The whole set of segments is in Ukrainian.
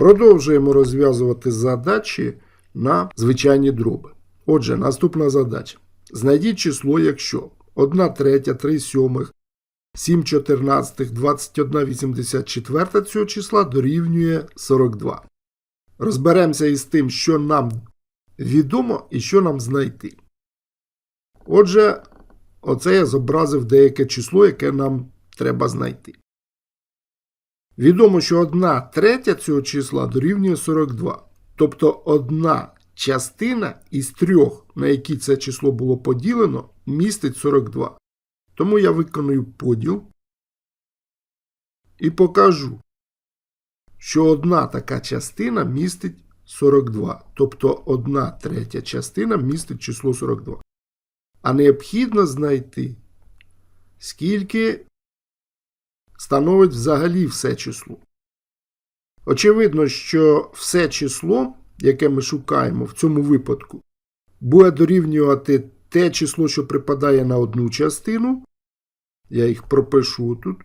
Продовжуємо розв'язувати задачі на звичайні дроби. Отже, наступна задача. Знайдіть число, якщо 1 третя, 3 сьомих, 7 чотирнадцятих, 21 84 цього числа дорівнює 42. Розберемося із тим, що нам відомо і що нам знайти. Отже, оце я зобразив деяке число, яке нам треба знайти. Відомо, що одна третя цього числа дорівнює 42. Тобто одна частина із трьох, на які це число було поділено, містить 42. Тому я виконую поділ і покажу, що одна така частина містить 42. Тобто одна третя частина містить число 42. А необхідно знайти, скільки становить взагалі все число. Очевидно, що все число, яке ми шукаємо в цьому випадку, буде дорівнювати те число, що припадає на одну частину. Я їх пропишу тут.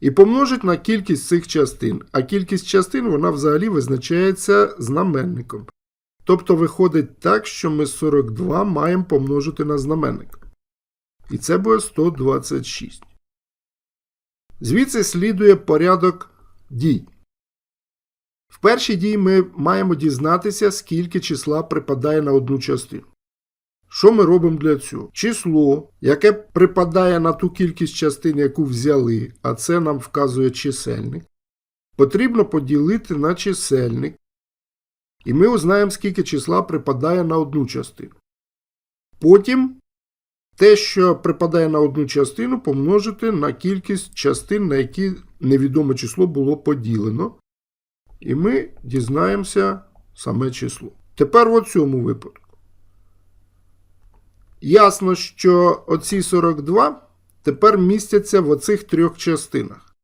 І помножить на кількість цих частин. А кількість частин вона взагалі визначається знаменником. Тобто виходить так, що ми 42 маємо помножити на знаменник. І це буде 126. Звідси слідує порядок дій. В першій дії ми маємо дізнатися, скільки числа припадає на одну частину. Що ми робимо для цього? Число, яке припадає на ту кількість частин, яку взяли, а це нам вказує чисельник, потрібно поділити на чисельник, і ми узнаємо, скільки числа припадає на одну частину. Потім те, що припадає на одну частину, помножити на кількість частин, на які невідоме число було поділено. І ми дізнаємося саме число. Тепер в цьому випадку. Ясно, що оці 42 тепер містяться в оцих трьох частинах.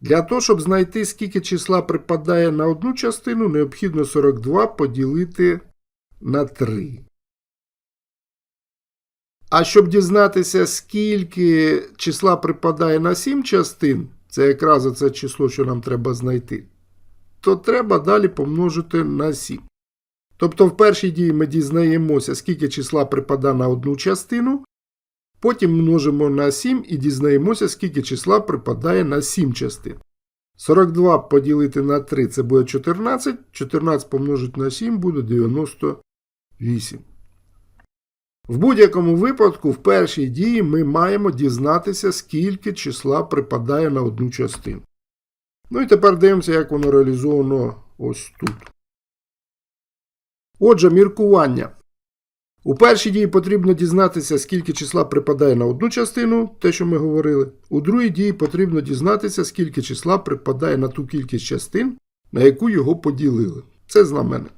Для того, щоб знайти, скільки числа припадає на одну частину, необхідно 42 поділити на 3. А щоб дізнатися, скільки числа припадає на 7 частин, це якраз оце число, що нам треба знайти, то треба далі помножити на 7. Тобто в першій дії ми дізнаємося, скільки числа припадає на одну частину, потім множимо на 7 і дізнаємося, скільки числа припадає на 7 частин. 42 поділити на 3 це буде 14, 14 помножити на 7 буде 98. В будь-якому випадку, в першій дії ми маємо дізнатися, скільки числа припадає на одну частину. Ну і тепер дивимося, як воно реалізовано ось тут. Отже, міркування. У першій дії потрібно дізнатися, скільки числа припадає на одну частину, те, що ми говорили. У другій дії потрібно дізнатися, скільки числа припадає на ту кількість частин, на яку його поділили. Це знаменник.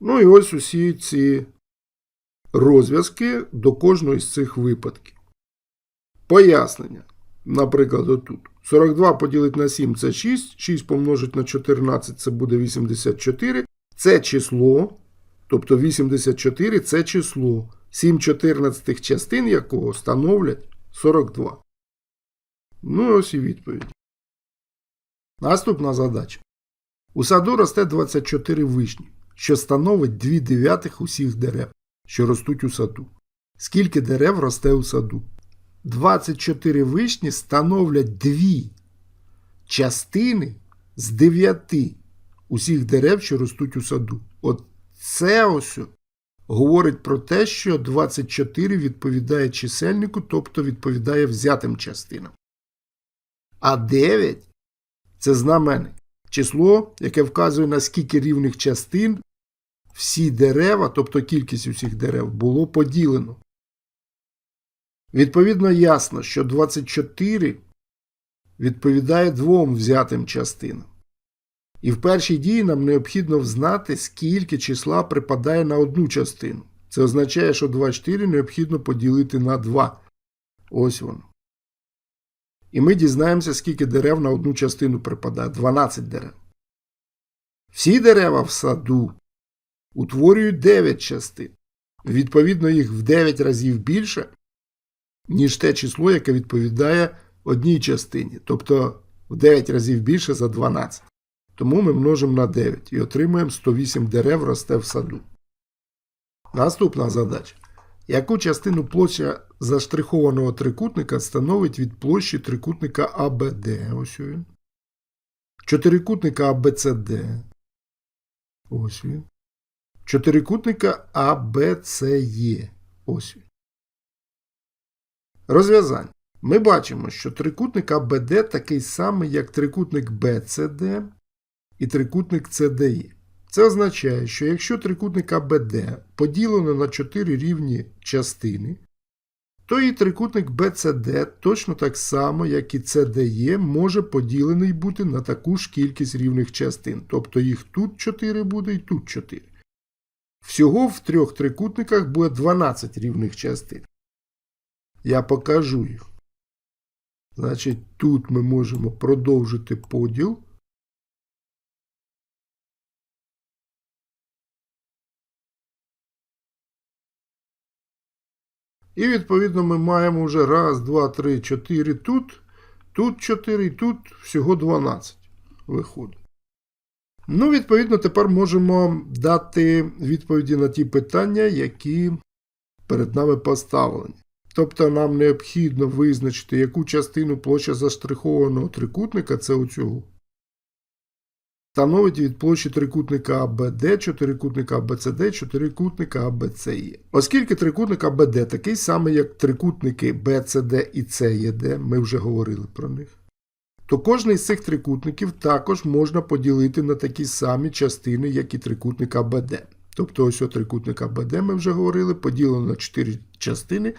Ну і ось усі ці розв'язки до кожного з цих випадків. Пояснення. Наприклад, отут. 42 поділити на 7 це 6, 6 помножить на 14 це буде 84. Це число, тобто 84 це число, 7 чотирнадцятих частин якого становлять 42. Ну ось і відповідь. Наступна задача. У саду росте 24 вишні, що становить 2 дев'ятих усіх дерев, що ростуть у саду. Скільки дерев росте у саду? 24 вишні становлять 2 частини з 9 усіх дерев, що ростуть у саду. От це ось говорить про те, що 24 відповідає чисельнику, тобто відповідає взятим частинам. А 9 це знаменник. Число, яке вказує на скільки рівних частин всі дерева, тобто кількість усіх дерев, було поділено. Відповідно, ясно, що 24 відповідає двом взятим частинам. І в першій дії нам необхідно взнати, скільки числа припадає на одну частину. Це означає, що 24 необхідно поділити на 2. Ось воно. І ми дізнаємося, скільки дерев на одну частину припадає 12 дерев. Всі дерева в саду утворюють 9 частин. Відповідно, їх в 9 разів більше, ніж те число, яке відповідає одній частині. Тобто в 9 разів більше за 12. Тому ми множимо на 9 і отримуємо 108 дерев росте в саду. Наступна задача. Яку частину площа заштрихованого трикутника становить від площі трикутника АБД? Ось він. Чотирикутника АБЦД. Ось він. Чотирикутника АБЦЕ. Ось він. Ми бачимо, що трикутник АБД такий самий, як трикутник БЦД і трикутник CDE. Це означає, що якщо трикутник АБД поділено на 4 рівні частини, то і трикутник BCD точно так само, як і CDE, може поділений бути на таку ж кількість рівних частин. Тобто їх тут 4 буде і тут 4. Всього в трьох трикутниках буде 12 рівних частин. Я покажу їх. Значить, тут ми можемо продовжити поділ. І відповідно ми маємо вже раз, два, три, чотири тут, тут 4 і тут всього 12 виходить. Ну, відповідно, тепер можемо дати відповіді на ті питання, які перед нами поставлені. Тобто нам необхідно визначити, яку частину площа заштрихованого трикутника, це оцього, становить від площі трикутника АБД, чотирикутника АБЦД, чотирикутника АБЦЕ. Оскільки трикутник АБД такий самий, як трикутники БЦД і ЦЕД, ми вже говорили про них, то кожний з цих трикутників також можна поділити на такі самі частини, як і трикутник АБД. Тобто ось о трикутник АБД ми вже говорили, поділено на 4 частини.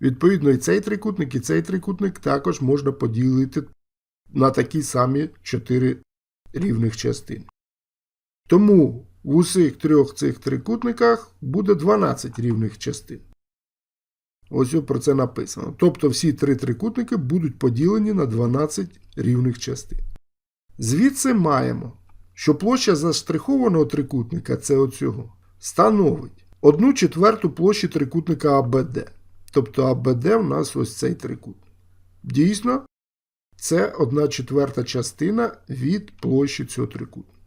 Відповідно, і цей трикутник, і цей трикутник також можна поділити на такі самі 4 рівних частин. Тому в усіх трьох цих трикутниках буде 12 рівних частин. Ось про це написано. Тобто всі три трикутники будуть поділені на 12 рівних частин. Звідси маємо, що площа заштрихованого трикутника це оцього, становить 1 четверту площі трикутника АБД. Тобто АБД у нас ось цей трикутник. Дійсно, це 1 четверта частина від площі цього трикутника.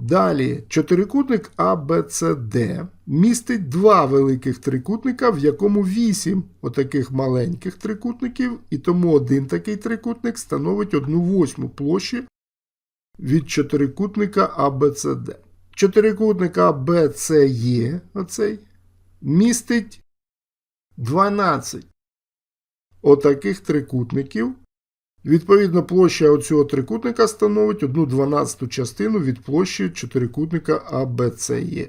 Далі, чотирикутник ABCD містить два великих трикутника, в якому 8 отаких маленьких трикутників, і тому один такий трикутник становить 1 восьму площі від чотирикутника ABCD. Чотирикутник ABCE оцей, містить 12 отаких трикутників. Відповідно, площа оцього трикутника становить 1 12 частину від площі чотирикутника ABCE.